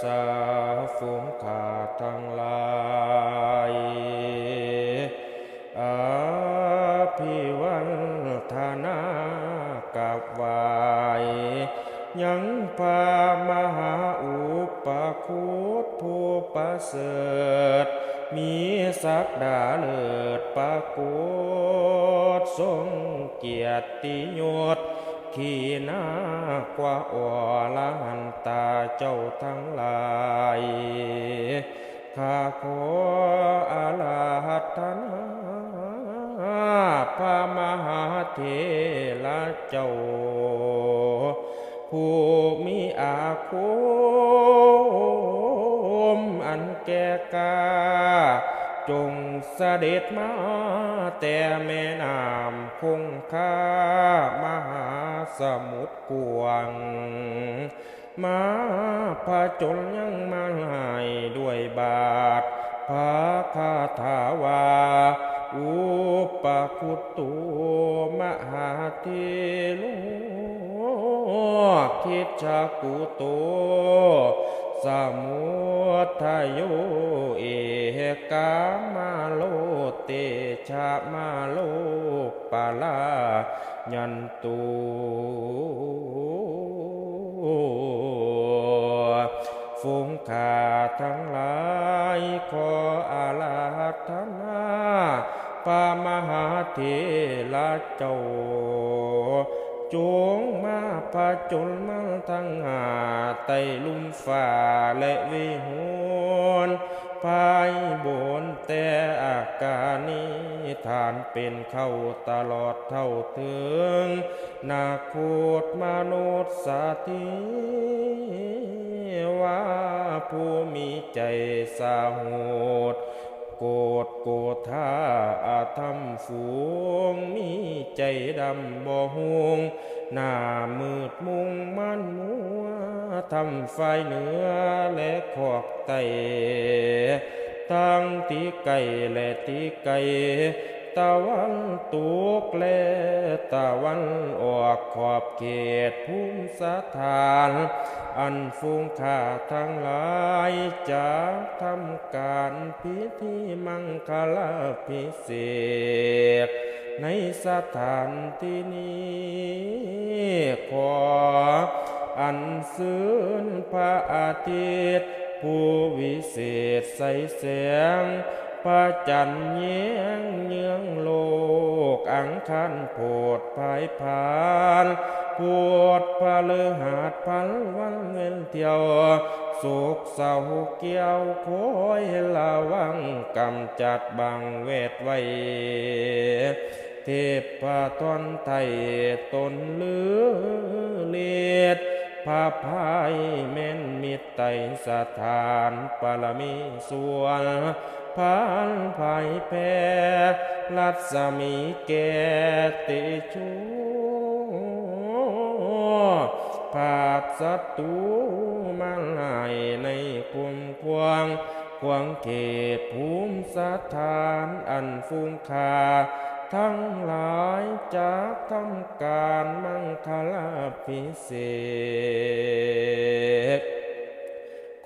สาฝูงขาทั้งหลายอาภิวันธนากับวายยังพามหาอุปคุตผู้ประเสริฐ มีศักดาเลิศประกฏทรงเกียรติยศ ขีนากว่าอลหันตาเจ้าทั้งหลายข้าขออาลาหัตนาพระมหาเถระเจ้า ผู้มีอาคมอันแก่กา จงเสด็จมา แต่แม่น้ำคงคามหาสมุทรกวางมาผจญยังมาหายด้วยบาทพระคาถาวา อุปคุตตุมหาเทโลคิดจักกุโต สมุทัยโยเอกามาโลเตชะมาโลปาลายันตุฝูงขาทั้งหลายขออาลาธนาปามหาเถระเจ้า จงมาผจญมาทั้งหาไตลุ่มฝ่าและวิหวนภายบนแต่อาการนี้ทานเป็นเข้าตลอดเท่าถึง นาโคตมนุษย์สาธิว่าผู้มีใจสาหด โกดโกธาอาธรรมฝูงมีใจดำบ่หวงหน้ามืดมุงมันมัวทำไฟเหนือและขอกไตตั้งตีไก่และตีไก่ ตะวันตกแลตะวันออกขอบเขตภูมิสถาน อันฟูงข้าทั้งหลายจะทำการพิธีมังคลาพิเศษ ในสถานที่นี้ขออันซื้นพระอาทิตย์ผู้วิเศษใสแสง พระจันทร์เยียงเยืองโลก อังคันโพดภายพานปวดพะเลือหาดพันวันเงินเที่ยวสุขเศร้าเกี่ยวคอยระวังกำจัดบังเวทไว้เทพทนไทยตนเลือเลียดพาพายแม่นมิตรไตสถานปรมีส่วน พานภายแพ้รัศมีแก่ติชูภาพศัตรูมาลายในคุมควงควงเขตภูมิสถานอันฟุ้งคา ทั้งหลายจากทำการมังคลาพิเศษ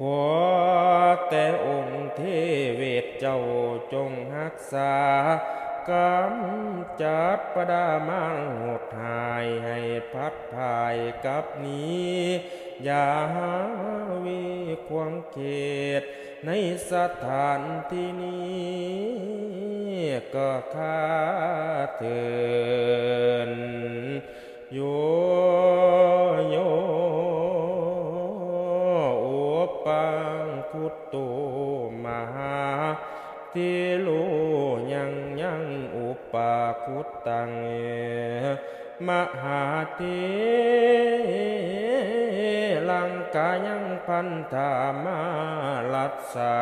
ขอแต่องค์ เทเวศเจ้าจงรักษากำจัดประดามังหดหายให้พัดภายกับนี้ อย่าหาวิควงเขต ในสถานที่นี้ก็ข้าเถินโย คุตโตมหาทิโลยังยังอุปาคุตตังเอมหาเท ลังกายังพันธามาลัสสา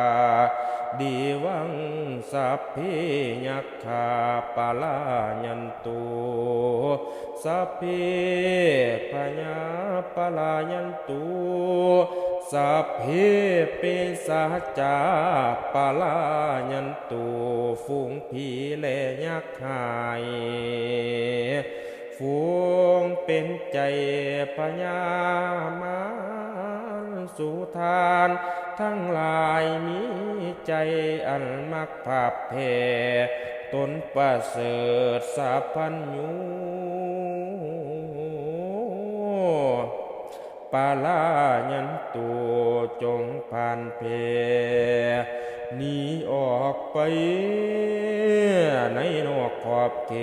ดีวังสัพพิยักขาปาลายันตุสัพพิพญาปาลายันตุสัพพิปิสาจจาปาลายันตุฝูงผีและยักษ์หาย ฝูงเป็นใจพญามารสู่ทาน ทั้งหลายมีใจอันมักภาพเพตนประเสริฐสัพพัญญูปาลายันตูจงผ่านเพหนีออกไปในนอกขอบเข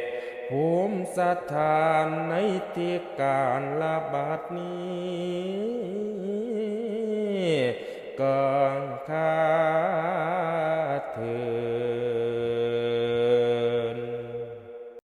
ต ภูมิสถานในที่การละบาดนี้กังคา